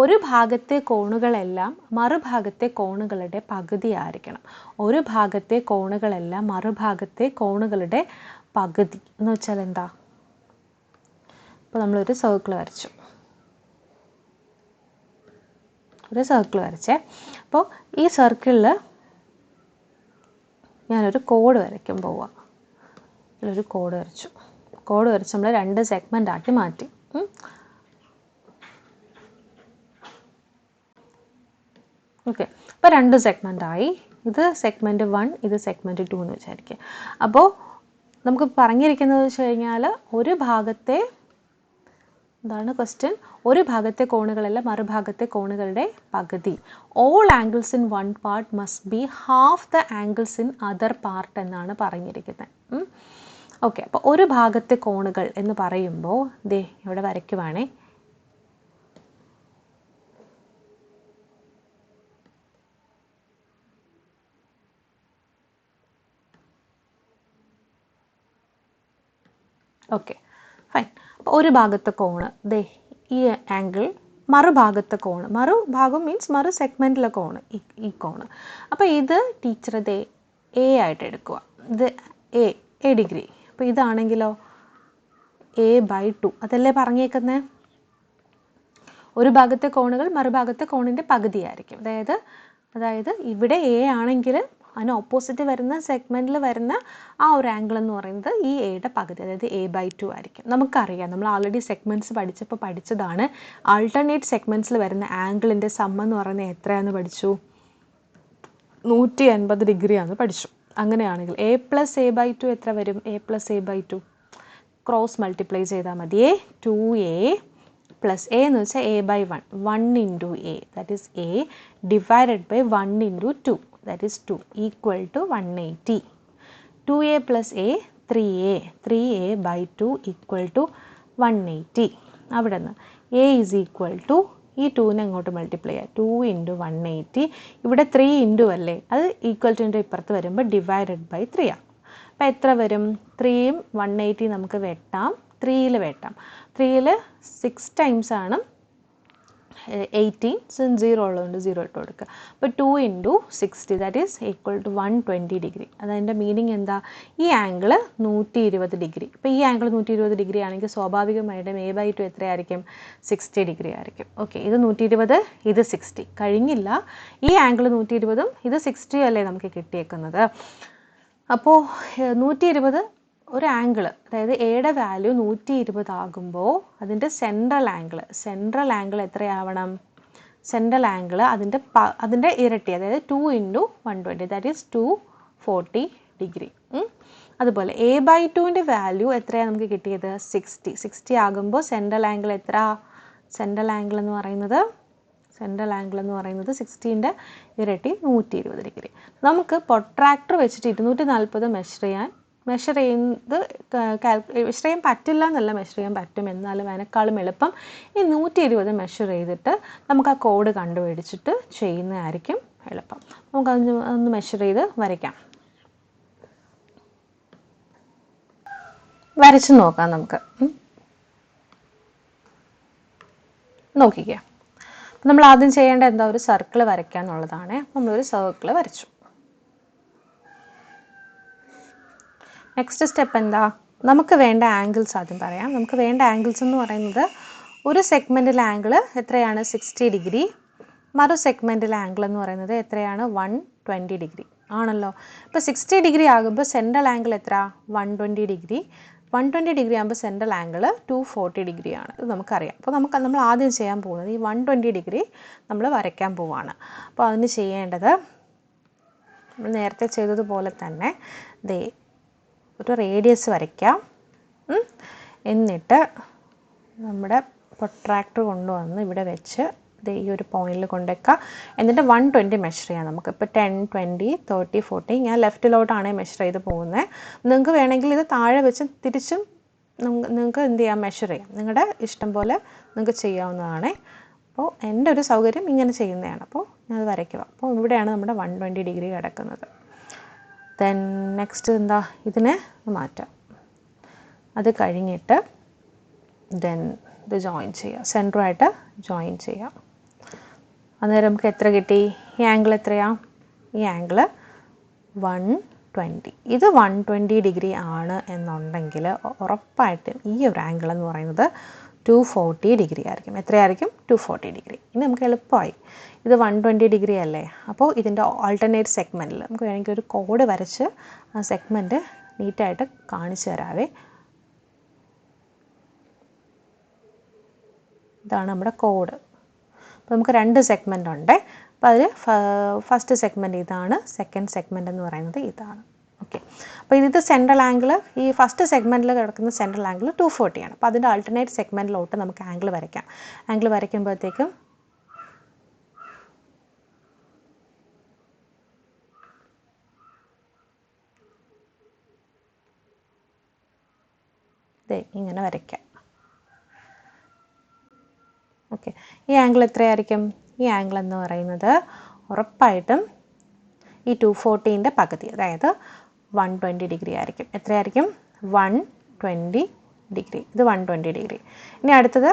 ഒരു ഭാഗത്തെ കോണുകളെല്ലാം മറുഭാഗത്തെ കോണുകളുടെ പകുതി ആയിരിക്കണം ഒരു ഭാഗത്തെ കോണുകളെല്ലാം മറുഭാഗത്തെ കോണുകളുടെ പകുതി എന്ന് വെച്ചാൽ എന്താ? അപ്പോൾ നമ്മളൊരു സർക്കിൾ വരച്ചു. ഒരു സർക്കിൾ വരച്ചേ. അപ്പോൾ ഈ സർക്കിളിൽ ഞാനൊരു കോഡ് വരയ്ക്കാൻ പോവാം. ഇതിലൊരു കോഡ് വരച്ചു. കോഡ് വരച്ച് നമ്മൾ രണ്ട് സെഗ്മെന്റ് ആക്കി മാറ്റി. ഓക്കെ അപ്പോൾ രണ്ട് സെഗ്മെന്റ് ആയി. ഇത് സെഗ്മെന്റ് വൺ ഇത് സെഗ്മെന്റ് ടു എന്ന് വിചാരിക്കുക അപ്പോൾ നമുക്ക് പറഞ്ഞിരിക്കുന്നത് വെച്ച് കഴിഞ്ഞാൽ ഒരു ഭാഗത്തെ എന്താണ് ക്വസ്റ്റ്യൻ ഒരു ഭാഗത്തെ കോണുകളല്ല മറുഭാഗത്തെ കോണുകളുടെ പകുതി. All angles in one part must be half the angles in other part എന്നാണ് പറഞ്ഞിരിക്കുന്നത് ഓക്കെ അപ്പോൾ ഒരു ഭാഗത്തെ കോണുകൾ എന്ന് പറയുമ്പോൾ ദേ ഇവിടെ വരയ്ക്കുവാണേ. ഓക്കെ ഫൈൻ ഒരു ഭാഗത്തെ കോണ്. ദേ ഈ ആംഗിൾ മറുഭാഗത്തെ കോണ്. മറുഭാഗം മീൻസ് മറു സെഗ്മെന്റിലെ കോണ് ഈ ഈ കോണ്. അപ്പോൾ ഇത് ടീച്ചർ ദേ എ ആയിട്ട് എടുക്കുക ഇത് എ എ ഡിഗ്രി അപ്പോൾ ഇതാണെങ്കിലോ എ ബൈ ടു അതല്ലേ പറഞ്ഞേക്കുന്നത് ഒരു ഭാഗത്തെ കോണുകൾ മറുഭാഗത്തെ കോണിന്റെ പകുതിയായിരിക്കും. അതായത് അതായത് ഇവിടെ എ ആണെങ്കിൽ അതിന് ഓപ്പോസിറ്റ് വരുന്ന സെഗ്മെന്റിൽ വരുന്ന ആ ഒരു ആംഗിൾ എന്ന് പറയുന്നത് ഈ എയുടെ പകുതി അതായത് എ ബൈ ടു ആയിരിക്കും. നമുക്കറിയാം നമ്മൾ ആൾറെഡി സെഗ്മെന്റ്സ് പഠിച്ചപ്പോൾ പഠിച്ചതാണ്. ആൾട്ടർനേറ്റ് സെഗ്മെന്റ്സിൽ വരുന്ന ആംഗിളിന്റെ സമ്മ എന്ന് പറയുന്നത് എത്രയാണെന്ന് പഠിച്ചു? നൂറ്റി എൺപത് ഡിഗ്രിയാണെന്ന് പഠിച്ചു. അങ്ങനെയാണെങ്കിൽ a plus a by two എത്ര വരും? A plus a by two cross multiply ചെയ്താൽ മതിയേ ടു എ പ്ലസ് എ എന്ന് വെച്ചാൽ a by one one into a that is a divided by one into two one eighty two a plus a three a three a by two equal to one eighty അവിടെ നിന്ന് എ ഈസ് ഈക്വൽ ടു ഈ ടൂവിനെ അങ്ങോട്ട് മൾട്ടിപ്ലൈ ചെയ്യുക. ടു ഇന്റു വൺ എയ്റ്റി ഇവിടെ ത്രീ ഇന്റു അല്ലേ? അത് ഈക്വൽ ടു ഇപ്പുറത്ത് വരുമ്പോൾ ഡിവൈഡഡ് ബൈ ത്രീ ആണ്. അപ്പോൾ എത്ര വരും? ത്രീയും വൺ എയ്റ്റി നമുക്ക് വെട്ടാം. ത്രീയിൽ വെട്ടാം. ത്രീയിൽ സിക്സ് ടൈംസ് ആണ് എയ്റ്റീൻ സീറോ ഉള്ളതുകൊണ്ട് സീറോ ഇട്ട് കൊടുക്കുക. അപ്പോൾ two into sixty that is equal to one twenty degree അതതിന്റെ meaning എന്താ? ഈ ആംഗിൾ നൂറ്റി ഇരുപത് ഡിഗ്രി ഇപ്പോൾ ഈ ആംഗിൾ നൂറ്റി ഇരുപത് ഡിഗ്രി ആണെങ്കിൽ സ്വാഭാവികമായിട്ടും എ ബൈ ടു എത്രയായിരിക്കും? സിക്സ്റ്റി ഡിഗ്രി ആയിരിക്കും. ഓക്കെ ഇത് നൂറ്റി ഇരുപത് ഇത് സിക്സ്റ്റി കഴിഞ്ഞില്ല. ഈ ആംഗിൾ നൂറ്റി ഇരുപതും ഇത് സിക്സ്റ്റി അല്ലേ നമുക്ക് കിട്ടിയേക്കുന്നത്? അപ്പോൾ നൂറ്റി ഇരുപത് ഒരു ആംഗിൾ അതായത് എയുടെ വാല്യൂ നൂറ്റി ഇരുപത് ആകുമ്പോൾ അതിന്റെ സെൻട്രൽ ആംഗിൾ സെൻട്രൽ ആംഗിൾ എത്രയാവണം? സെൻട്രൽ ആംഗിൾ അതിന്റെ പ അതിന്റെ ഇരട്ടി അതായത് two into one twenty that is two forty degree അതുപോലെ എ ബൈ ടുവിന്റെ വാല്യൂ എത്രയാണ് നമുക്ക് കിട്ടിയത്? സിക്സ്റ്റി സിക്സ്റ്റി ആകുമ്പോൾ സെൻട്രൽ ആംഗിൾ എത്ര? സെൻട്രൽ ആംഗിൾ എന്ന് പറയുന്നത് സെൻട്രൽ ആംഗിൾ എന്ന് പറയുന്നത് സിക്സ്റ്റീന്റെ ഇരട്ടി നൂറ്റി ഇരുപത് ഡിഗ്രി നമുക്ക് പൊട്രാക്ടർ വെച്ചിട്ട് ഇരുന്നൂറ്റി നാൽപ്പത് മെഷർ ചെയ്യാൻ മെഷർ ചെയ്യുന്നത് മെഷർ ചെയ്യാൻ പറ്റില്ല എന്നല്ല മെഷർ ചെയ്യാൻ പറ്റും. എന്നാലും അതിനേക്കാളും എളുപ്പം ഈ നൂറ്റി ഇരുപത് മെഷർ ചെയ്തിട്ട് നമുക്ക് ആ കോഡ് കണ്ടുപിടിച്ചിട്ട് ചെയ്യുന്നതായിരിക്കും എളുപ്പം. നമുക്കതൊന്ന് ഒന്ന് മെഷർ ചെയ്ത് വരയ്ക്കാം. വരച്ച് നോക്കാം നമുക്ക്. നോക്കിക്കാം. നമ്മൾ ആദ്യം ചെയ്യേണ്ട എന്താ? ഒരു സർക്കിൾ വരയ്ക്കുക എന്നുള്ളതാണ് നമ്മളൊരു സർക്കിൾ വരച്ചു. നെക്സ്റ്റ് സ്റ്റെപ്പ് എന്താ? നമുക്ക് വേണ്ട ആംഗിൾസ് ആദ്യം പറയാം. നമുക്ക് വേണ്ട ആംഗിൾസ് എന്ന് പറയുന്നത് ഒരു സെഗ്മെന്റിലെ ആംഗിൾ എത്രയാണ്? സിക്സ്റ്റി ഡിഗ്രി മറു സെഗ്മെന്റിലെ ആംഗിൾ എന്ന് പറയുന്നത് എത്രയാണ്? വൺ ട്വന്റി ഡിഗ്രി ആണല്ലോ. ഇപ്പോൾ സിക്സ്റ്റി ഡിഗ്രി ആകുമ്പോൾ സെൻട്രൽ ആംഗിൾ എത്ര? One twenty degree one twenty degree ആകുമ്പോൾ central angle two forty degree ആണ്. ഇത് നമുക്കറിയാം. അപ്പോൾ നമുക്ക് നമ്മൾ ആദ്യം ചെയ്യാൻ പോകുന്നത് ഈ വൺ ട്വന്റി ഡിഗ്രി നമ്മൾ വരയ്ക്കാൻ പോവാണ്. അപ്പോൾ അതിന് ചെയ്യേണ്ടത് നമ്മൾ നേരത്തെ ചെയ്തതുപോലെ തന്നെ ദേ ഒരു റേഡിയസ് വരയ്ക്കാം. എന്നിട്ട് നമ്മുടെ പ്രൊട്രാക്ടർ കൊണ്ടുവന്ന് ഇവിടെ വെച്ച് ഇത് ഈ ഒരു പോയിന്റിൽ കൊണ്ടുവയ്ക്കുക എന്നിട്ട് വൺ ട്വന്റി മെഷർ ചെയ്യാം നമുക്ക്. ഇപ്പോൾ ടെൻ ട്വന്റി തേർട്ടി ഫോർട്ടി ഞാൻ ലെഫ്റ്റിലോട്ടാണ് മെഷർ ചെയ്ത് പോകുന്നത് നിങ്ങൾക്ക് വേണമെങ്കിൽ ഇത് താഴെ വെച്ച് തിരിച്ചും നിങ്ങൾക്ക് എന്ത് ചെയ്യാം? മെഷർ ചെയ്യാം. നിങ്ങളുടെ ഇഷ്ടം പോലെ നിങ്ങൾക്ക് ചെയ്യാവുന്നതാണ്. അപ്പോൾ എന്റെ ഒരു സൗകര്യം ഇങ്ങനെ ചെയ്യുന്നതാണ്. അപ്പോൾ ഞാനത് വരയ്ക്കുക. അപ്പോൾ ഇവിടെയാണ് നമ്മുടെ വൺ ട്വന്റി ഡിഗ്രി കിടക്കുന്നത്. ദെൻ നെക്സ്റ്റ് എന്താ? ഇതിനെ മാറ്റാം. അത് കഴിഞ്ഞിട്ട് ദെൻ ഇത് ജോയിൻ ചെയ്യുക സെന്ററുമായിട്ട് ജോയിൻ ചെയ്യാം. അന്നേരം നമുക്ക് എത്ര കിട്ടി? ഈ ആംഗിൾ എത്രയാണ് ഈ ആംഗിൾ വൺ ട്വന്റി ഇത് വൺ ട്വന്റി ഡിഗ്രി ആണ് എന്നുണ്ടെങ്കിൽ ഉറപ്പായിട്ടും ഈ ഒരു ആംഗിൾ എന്ന് പറയുന്നത് ടു ഫോർട്ടി ഡിഗ്രി ആയിരിക്കും. എത്രയായിരിക്കും? ടു ഫോർട്ടി ഡിഗ്രി ഇനി നമുക്ക് എളുപ്പമായി. ഇത് വൺ ട്വന്റി ഡിഗ്രി അല്ലേ? അപ്പോൾ ഇതിന്റെ ഓൾട്ടർനേറ്റ് സെഗ്മെന്റിൽ നമുക്ക് വേണമെങ്കിൽ ഒരു കോഡ് വരച്ച് ആ സെഗ്മെന്റ് നീറ്റായിട്ട് കാണിച്ചു തരാവേ. ഇതാണ് നമ്മുടെ കോഡ് അപ്പോൾ നമുക്ക് രണ്ട് സെഗ്മെന്റ് ഉണ്ട്. അപ്പോൾ അതിൽ ഫസ്റ്റ് സെഗ്മെന്റ് ഇതാണ് സെക്കൻഡ് സെഗ്മെന്റ് എന്ന് പറയുന്നത് ഇതാണ്. ഓക്കെ അപ്പോൾ ഇത് സെൻട്രൽ ആംഗിൾ ഈ ഫസ്റ്റ് സെഗ്മെന്റിൽ കിടക്കുന്ന സെൻട്രൽ ആംഗിൾ ടു ഫോർട്ടിയാണ് അപ്പോൾ അതിന്റെ ആൾട്ടർനേറ്റ് സെഗ്മെന്റിലോട്ട് നമുക്ക് ആംഗിൾ വരയ്ക്കാം. ആംഗിൾ വരയ്ക്കുമ്പോഴത്തേക്കും ഇങ്ങനെ വരയ്ക്കാം. ഓക്കെ ഈ ആംഗിൾ എത്രയായിരിക്കും? ഈ ആംഗിൾ എന്ന് പറയുന്നത് ഉറപ്പായിട്ടും ഈ ടു ഫോർട്ടീന്റെ പകുതി. അതായത് വൺ ട്വന്റി ഡിഗ്രി ആയിരിക്കും. എത്രയായിരിക്കും? വൺ ട്വന്റി ഡിഗ്രി ഇത് വൺ ട്വന്റി ഡിഗ്രി ഇനി അടുത്തത്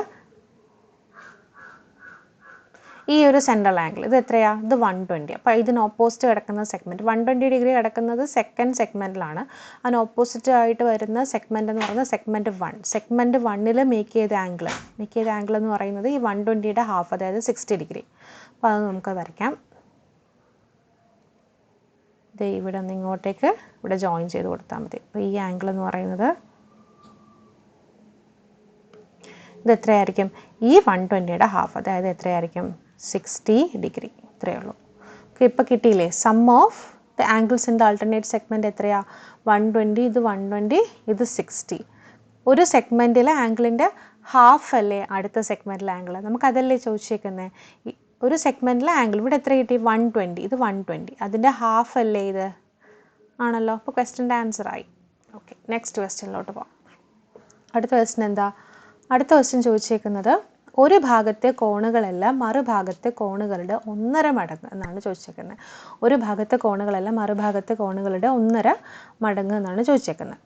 ഈ ഒരു സെൻട്രൽ ആംഗിൾ ഇത് എത്രയാ? ഇത് വൺ ട്വന്റി അപ്പോൾ ഇതിന് ഓപ്പോസിറ്റ് കിടക്കുന്ന സെഗ്മെന്റ് വൺ ട്വന്റി ഡിഗ്രി കിടക്കുന്നത് സെക്കൻഡ് സെഗ്മെന്റിലാണ് അതിന് ഓപ്പോസിറ്റ് ആയിട്ട് വരുന്ന സെഗ്മെന്റ് എന്ന് പറയുന്നത് സെഗ്മെന്റ് വൺ സെഗ്മെന്റ് വണ്ണിൽ മേക്ക് ചെയ്ത ആംഗിൾ മേക്ക് ചെയ്ത ആംഗിൾ എന്ന് പറയുന്നത് ഈ വൺ ട്വന്റിയുടെ ഹാഫ് അതായത് സിക്സ്റ്റി ഡിഗ്രി അപ്പോൾ അത് നമുക്ക് വരയ്ക്കാം. ഇത് ഇവിടെ നിന്ന് ഇങ്ങോട്ടേക്ക് ഇവിടെ ജോയിൻ ചെയ്ത് കൊടുത്താൽ മതി. അപ്പോൾ ഈ ആംഗിൾ എന്ന് പറയുന്നത് ഇത് എത്രയായിരിക്കും? ഈ വൺ ട്വന്റിയുടെ ഹാഫ് അതായത് എത്രയായിരിക്കും? സിക്സ്റ്റി ഡിഗ്രി ഇത്രയേ ഉള്ളൂ. ഓക്കെ ഇപ്പോൾ കിട്ടിയില്ലേ? Sum of the angles in the alternate segment എത്രയാ? വൺ ട്വന്റി ഇത് വൺ ട്വന്റി ഇത് സിക്സ്റ്റി ഒരു സെഗ്മെന്റിലെ ആംഗിളിന്റെ ഹാഫ് അല്ലേ അടുത്ത സെഗ്മെന്റിലെ ആംഗിൾ നമുക്കതല്ലേ ചോദിച്ചേക്കുന്നത് ഒരു സെഗ്മെന്റിലെ ആംഗിൾ ഇവിടെ എത്ര കിട്ടി? വൺ ട്വന്റി ഇത് വൺ ട്വന്റി അതിന്റെ ഹാഫ് അല്ലേ ഇത്? ആണല്ലോ. അപ്പോൾ ക്വസ്റ്റ്യന്റെ ആൻസർ ആയി. ഓക്കെ നെക്സ്റ്റ് ക്വസ്റ്റ്യനിലോട്ട് പോകാം അടുത്ത ക്വസ്റ്റ്യൻ എന്താ? അടുത്ത ക്വസ്റ്റ്യൻ ചോദിച്ചേക്കുന്നത് ഒരു ഭാഗത്തെ കോണുകളെല്ലാം മറുഭാഗത്തെ കോണുകളുടെ ഒന്നര മടങ്ങ് എന്നാണ് ചോദിച്ചേക്കുന്നത്. ഒരു ഭാഗത്തെ കോണുകളെല്ലാം മറുഭാഗത്തെ കോണുകളുടെ ഒന്നര മടങ്ങ് എന്നാണ് ചോദിച്ചേക്കുന്നത്.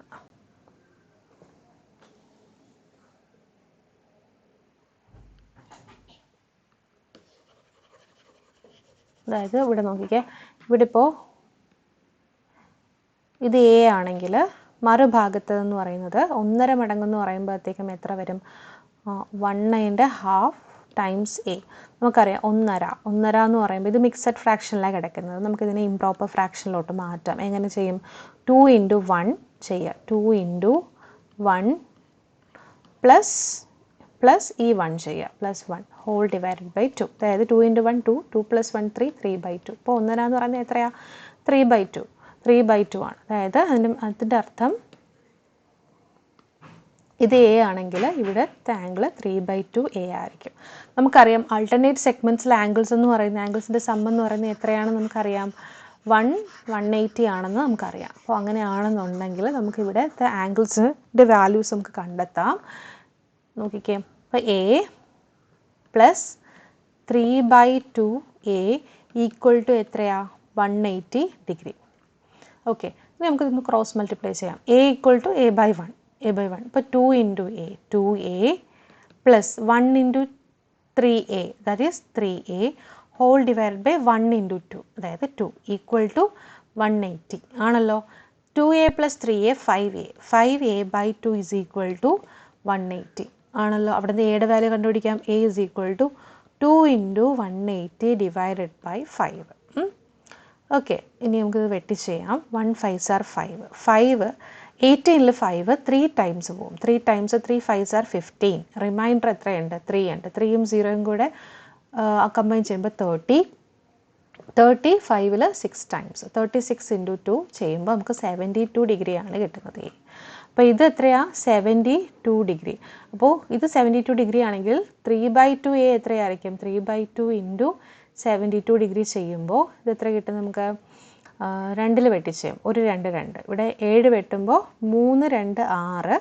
അതായത് ഇവിടെ നോക്കിക്കേ. ഇവിടെ ഇപ്പോൾ ഇത് എ ആണെങ്കിൽ മറുഭാഗത്ത് എന്ന് പറയുന്നത് ഒന്നര മടങ്ങെന്ന് പറയുമ്പോഴത്തേക്കും എത്ര വരും? വൺ അതിന്റെ ഹാഫ് ടൈംസ് എ നമുക്കറിയാം ഒന്നര. ഒന്നര എന്ന് പറയുമ്പോൾ ഇത് മിക്സഡ് ഫ്രാക്ഷനിലാണ് കിടക്കുന്നത്. നമുക്കിതിനെ ഇംപ്രോപ്പർ ഫ്രാക്ഷനിലോട്ട് മാറ്റാം. എങ്ങനെ ചെയ്യും? ടു ഇന്റു വൺ ചെയ്യുക two into one plus plus ഈ വൺ ചെയ്യുക. Plus one whole divided by two അതായത് two into one two two plus one three three by two ഇപ്പോൾ ഒന്നര എന്ന് പറയുന്നത് എത്രയാണ് three by two three by two ആണ്. അതായത് അതിന്റെ അതിന്റെ അർത്ഥം ഇത് എ ആണെങ്കിൽ ഇവിടെ angle three by two a ആയിരിക്കും. നമുക്കറിയാം ആൾട്ടർനേറ്റ് സെഗ്മെന്റ്സിലെ ആംഗിൾസ് എന്ന് പറയുന്ന ആംഗിൾസിന്റെ സമ്മം എന്ന് പറയുന്നത് എത്രയാണെന്ന് നമുക്കറിയാം? വൺ വൺ എയ്റ്റി ആണെന്ന് നമുക്കറിയാം. അപ്പോൾ അങ്ങനെയാണെന്നുണ്ടെങ്കിൽ നമുക്കിവിടെ ആംഗിൾസിന്റെ വാല്യൂസ് നമുക്ക് കണ്ടെത്താം. നോക്കിക്കേ. അപ്പോൾ a plus three by two a equal to എത്രയാ? വൺ എയ്റ്റി ഡിഗ്രി ഓക്കെ ഇനി നമുക്ക് ഇതൊന്ന് ക്രോസ് മൾട്ടിപ്ലൈ ചെയ്യാം. A equal to a by one a by one ഇപ്പോൾ two into a two a plus one into three a that is three a whole divide by one into two അതായത് two equal to one eighty ആണല്ലോ? Two a plus three a five a five a by two is equal to one eighty ആണല്ലോ. അവിടുന്ന് എയുടെ വാല്യൂ കണ്ടുപിടിക്കാം. A is equal to two into one eighty divided by five okay ഇനി നമുക്കിത് വെട്ടി ചെയ്യാം one five sir five five എയ്റ്റീനിൽ five three times പോവും three times three five sir fifteen reminder എത്രയുണ്ട്? ത്രീ ഉണ്ട്. ത്രീയും സീറോയും കൂടെ കമ്പൈൻ ചെയ്യുമ്പോൾ തേർട്ടി തേർട്ടി ഫൈവിൽ six times thirty six into two ചെയ്യുമ്പോൾ നമുക്ക് സെവന്റി ടു ഡിഗ്രിയാണ് കിട്ടുന്നത്. അപ്പോൾ ഇത് എത്രയാണ് സെവന്റി ടു ഡിഗ്രി അപ്പോൾ ഇത് സെവന്റി ടു ഡിഗ്രി ആണെങ്കിൽ ത്രീ ബൈ ടു എ എത്രയായിരിക്കും? Three by two into seventy two degree ചെയ്യുമ്പോൾ ഇത് എത്ര കിട്ടും നമുക്ക്? രണ്ടിൽ വെട്ടി ചെയ്യും. ഒരു രണ്ട് രണ്ട്. ഇവിടെ ഏഴ് വെട്ടുമ്പോൾ മൂന്ന് രണ്ട് ആറ്.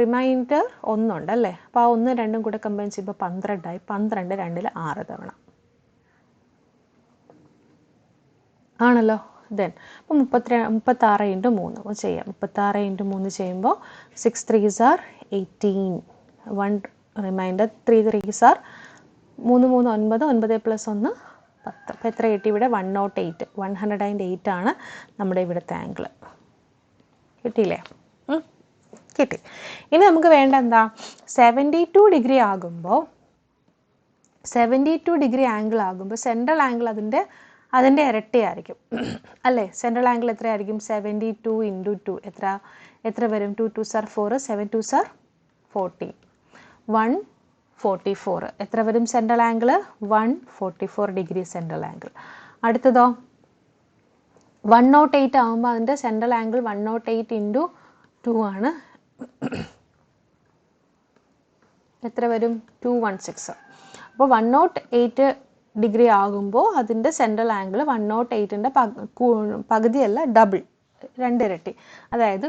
റിമൈൻഡർ ഒന്നുണ്ട് അല്ലേ? അപ്പോൾ ആ ഒന്ന് രണ്ടും കൂടെ കമ്പൈൻ ചെയ്യുമ്പോൾ പന്ത്രണ്ടായി. പന്ത്രണ്ട് രണ്ടിൽ ആറ് തവണ. ആണല്ലോ? ദെൻ അപ്പോൾ മുപ്പത്തി മുപ്പത്താറ് ഇന്റു മൂന്ന്. ചെയ്യാം. മുപ്പത്താറ് ഇന്റു മൂന്ന് ചെയ്യുമ്പോൾ six threes are eighteen one reminder three threes are മൂന്ന് മൂന്ന് ഒൻപത് ഒൻപത് പ്ലസ് ഒന്ന് പത്ത്. അപ്പോൾ എത്ര കിട്ടി ഇവിടെ? One nought eight one hundred and eight ആണ് നമ്മുടെ ഇവിടുത്തെ ആംഗിൾ കിട്ടിയില്ലേ? കിട്ടി. ഇനി നമുക്ക് വേണ്ട എന്താ? സെവന്റി ടു ഡിഗ്രി ആകുമ്പോൾ സെവന്റി ടു ഡിഗ്രി ആംഗിൾ ആകുമ്പോൾ സെൻട്രൽ ആംഗിൾ അതിന്റെ അതിന്റെ ഇരട്ടിയായിരിക്കും. അല്ലേ? സെൻട്രൽ ആംഗിൾ എത്രയായിരിക്കും? സെവന്റി ടു ഇന്റു ടു എത്ര? എത്ര വരും? Two two sir four seven two sir forty one forty four എത്ര വരും central angle one forty four degree central angle അടുത്തതോ? One nought eight ആകുമ്പോൾ അതിന്റെ central angle one nought eight into two ആണ്. എത്ര വരും? ടു വൺ സിക്സ് അപ്പോൾ വൺ നോട്ട് എയ്റ്റ് ഡിഗ്രി ആകുമ്പോൾ അതിന്റെ സെൻട്രൽ ആംഗിൾ വൺ നോട്ട് എയ്റ്റിന്റെ പകുതിയല്ല ഡബിൾ രണ്ടിരട്ടി അതായത്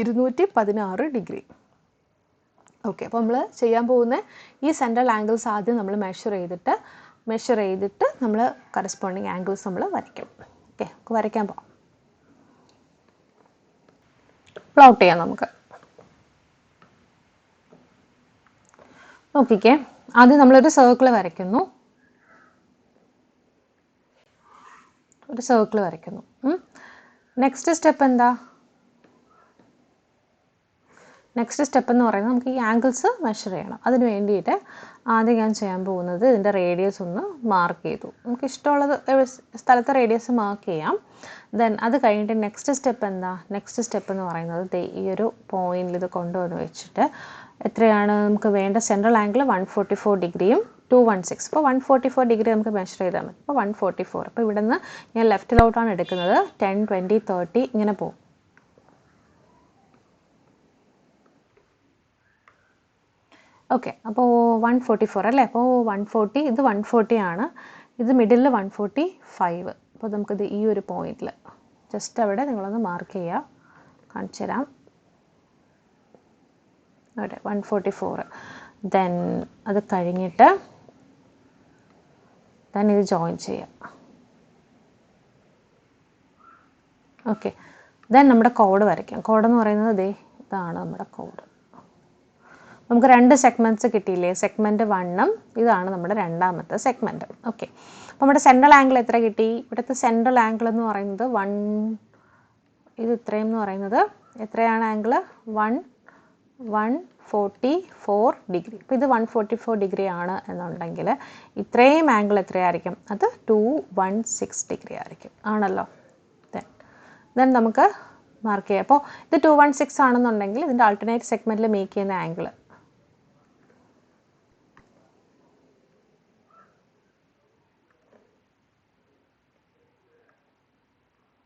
ഇരുന്നൂറ്റി പതിനാറ് ഡിഗ്രി. ഓക്കെ അപ്പോൾ നമ്മൾ ചെയ്യാൻ പോകുന്ന ഈ സെൻട്രൽ ആംഗിൾസ് ആദ്യം നമ്മൾ മെഷർ ചെയ്തിട്ട് മെഷർ ചെയ്തിട്ട് നമ്മൾ കറസ്പോണ്ടിങ് ആംഗിൾസ് നമ്മൾ വരയ്ക്കും. ഓക്കെ നമുക്ക് വരയ്ക്കാൻ പോകാം പ്ലോട്ട് ചെയ്യാം നമുക്ക്. നോക്കിക്കേ. ആദ്യം നമ്മളൊരു സർക്കിൾ വരയ്ക്കുന്നു. ഒരു സർക്കിൾ വരയ്ക്കുന്നു. നെക്സ്റ്റ് സ്റ്റെപ്പ് എന്താ? നെക്സ്റ്റ് സ്റ്റെപ്പ് എന്ന് പറയുന്നത് നമുക്ക് ഈ ആംഗിൾസ് മെഷർ ചെയ്യണം. അതിന് വേണ്ടിയിട്ട് ആദ്യം ഞാൻ ചെയ്യാൻ പോകുന്നത് ഇതിന്റെ റേഡിയസ് ഒന്ന് മാർക്ക് ചെയ്തു. നമുക്ക് ഇഷ്ടമുള്ളത് സ്ഥലത്തെ റേഡിയസ് മാർക്ക് ചെയ്യാം. ദെൻ അത് കഴിഞ്ഞിട്ട് നെക്സ്റ്റ് സ്റ്റെപ്പ് എന്താ? നെക്സ്റ്റ് സ്റ്റെപ്പ് എന്ന് പറയുന്നത് ഈ ഒരു പോയിന്റിൽ ഇത് കൊണ്ടുവന്ന് വെച്ചിട്ട് എത്രയാണ്? നമുക്ക് വേണ്ട central angle one forty four ഡിഗ്രിയും ടു വൺ സിക്സ് ഇപ്പോൾ വൺ ഫോർട്ടി ഫോർ ഡിഗ്രി നമുക്ക് മെഷർ ചെയ്താൽ മതി. അപ്പോൾ വൺ ഫോർട്ടി ഫോർ അപ്പോൾ ഇവിടെ നിന്ന് ഞാൻ ലെഫ്റ്റിലോട്ടാണ് എടുക്കുന്നത്. ടെൻ ട്വന്റി തേർട്ടി ഇങ്ങനെ പോകും ഓക്കെ അപ്പോൾ വൺ ഫോർട്ടി ഫോർ അല്ലേ? അപ്പോൾ വൺ ഫോർട്ടി ഇത് വൺ ഫോർട്ടി ആണ്. ഇത് മിഡിലിൽ വൺ ഫോർട്ടി ഫൈവ് അപ്പോൾ നമുക്കിത് ഈ ഒരു പോയിന്റിൽ ജസ്റ്റ് അവിടെ നിങ്ങളൊന്ന് മാർക്ക് ചെയ്യുക കാണിച്ചു തരാം. അവിടെ വൺ ഫോർട്ടി ഫോർ ദെൻ അത് കഴിഞ്ഞിട്ട് ദെൻ ഇത് ജോയിൻ ചെയ്യാം. ഓക്കെ ദെൻ നമ്മുടെ കോഡ് വരയ്ക്കാം. കോഡ് എന്ന് പറയുന്നത് ദേ ഇതാണ് നമ്മുടെ കോഡ് നമുക്ക് രണ്ട് സെഗ്മെന്റ്സ് കിട്ടിയില്ലേ? സെഗ്മെന്റ് വണ്ണും ഇതാണ് നമ്മുടെ രണ്ടാമത്തെ സെഗ്മെന്റ് ഓക്കെ അപ്പോൾ നമ്മുടെ സെൻട്രൽ ആംഗിൾ എത്ര കിട്ടി? ഇവിടുത്തെ സെൻട്രൽ ആംഗിൾ എന്ന് പറയുന്നത് വൺ ഇത് ഇത്രയും എന്ന് പറയുന്നത് എത്രയാണ് angle one one forty four degree. അപ്പോൾ ഇത് വൺ ഫോർട്ടി ഫോർ ഡിഗ്രി ആണ് എന്നുണ്ടെങ്കിൽ ഇത്രയും ആംഗിൾ എത്രയായിരിക്കും? അത് ടു വൺ സിക്സ് ഡിഗ്രി ആയിരിക്കും. ആണല്ലോ? ദെൻ ദെൻ നമുക്ക് മാർക്ക് ചെയ്യാം. അപ്പോൾ ഇത് ടു വൺ സിക്സ് ആണെന്നുണ്ടെങ്കിൽ ഇതിന്റെ ആൾട്ടർനേറ്റ് സെഗ്മെന്റിൽ മേക്ക് ചെയ്യുന്ന ആംഗിൾ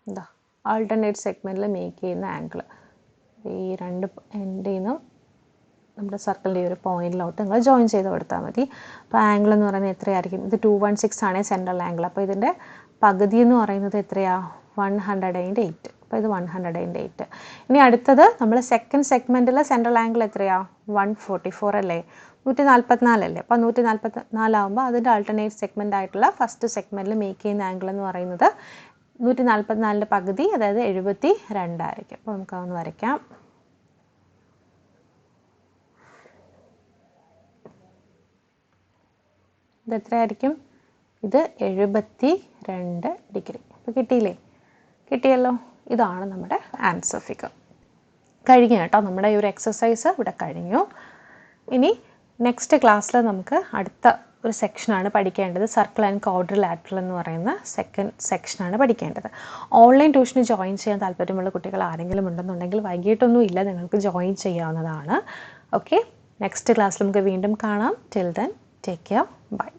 എന്താ ആൾട്ടർനേറ്റ് സെഗ്മെന്റിൽ മേക്ക് ചെയ്യുന്ന ആംഗിൾ ഈ രണ്ട് എൻഡിൽ നിന്നും നമ്മുടെ സർക്കിളിന്റെ ഒരു പോയിന്റിലോട്ട് നിങ്ങൾ ജോയിൻ ചെയ്ത് കൊടുത്താൽ മതി. അപ്പോൾ ആംഗിൾ എന്ന് പറയുന്നത് എത്രയായിരിക്കും? ഇത് ടു വൺ സിക്സ് ആണ് സെൻട്രൽ ആംഗിൾ അപ്പോൾ ഇതിന്റെ പകുതി എന്ന് പറയുന്നത് എത്രയാണ് വൺ ഹൺഡ്രഡ് ആൻഡ് എയ്റ്റ് അപ്പോൾ ഇത് വൺ ഹൺഡ്രഡ് ആൻഡ് എയ്റ്റ് ഇനി അടുത്തത് നമ്മൾ സെക്കൻഡ് സെഗ്മെന്റിൽ സെൻട്രൽ ആംഗിൾ എത്രയാണ് വൺ ഫോർട്ടി ഫോർ അല്ലേ? നൂറ്റി നാൽപ്പത്തിനാലല്ലേ അപ്പോൾ നൂറ്റി നാൽപ്പത്തി നാലാകുമ്പോൾ അതിന്റെ ആൾട്ടർനേറ്റ് സെഗ്മെന്റ് ആയിട്ടുള്ള ഫസ്റ്റ് സെഗ്മെന്റിൽ മേക്ക് ചെയ്യുന്ന ആംഗിൾ എന്ന് പറയുന്നത് നൂറ്റി നാൽപ്പത്തിനാലിന്റെ പകുതി അതായത് എഴുപത്തി രണ്ടായിരിക്കും അപ്പോൾ നമുക്ക് അതൊന്ന് വരയ്ക്കാം. ഇത് എത്രയായിരിക്കും ഇത് എഴുപത്തി രണ്ട് ഡിഗ്രി. അപ്പോൾ കിട്ടിയില്ലേ? കിട്ടിയല്ലോ. ഇതാണ് നമ്മുടെ ആൻസർ ഫിഗർ കഴിഞ്ഞു കേട്ടോ. നമ്മുടെ ഈ ഒരു എക്സസൈസ് ഇവിടെ കഴിഞ്ഞു. ഇനി നെക്സ്റ്റ് ക്ലാസ്സിൽ നമുക്ക് അടുത്ത ഒരു സെക്ഷനാണ് പഠിക്കേണ്ടത്. സർക്കിൾ ആൻഡ് കോഡർ ലാറ്ററൽ എന്ന് പറയുന്ന സെക്കൻഡ് സെക്ഷനാണ് പഠിക്കേണ്ടത്. ഓൺലൈൻ ട്യൂഷന് ജോയിൻ ചെയ്യാൻ താല്പര്യമുള്ള കുട്ടികൾ ആരെങ്കിലും ഉണ്ടെന്നുണ്ടെങ്കിൽ വൈകിട്ടൊന്നും ഇല്ല. നിങ്ങൾക്ക് ജോയിൻ ചെയ്യാവുന്നതാണ്. ഓക്കെ നെക്സ്റ്റ് ക്ലാസ്സിൽ നമുക്ക് വീണ്ടും കാണാം. Till then take care bye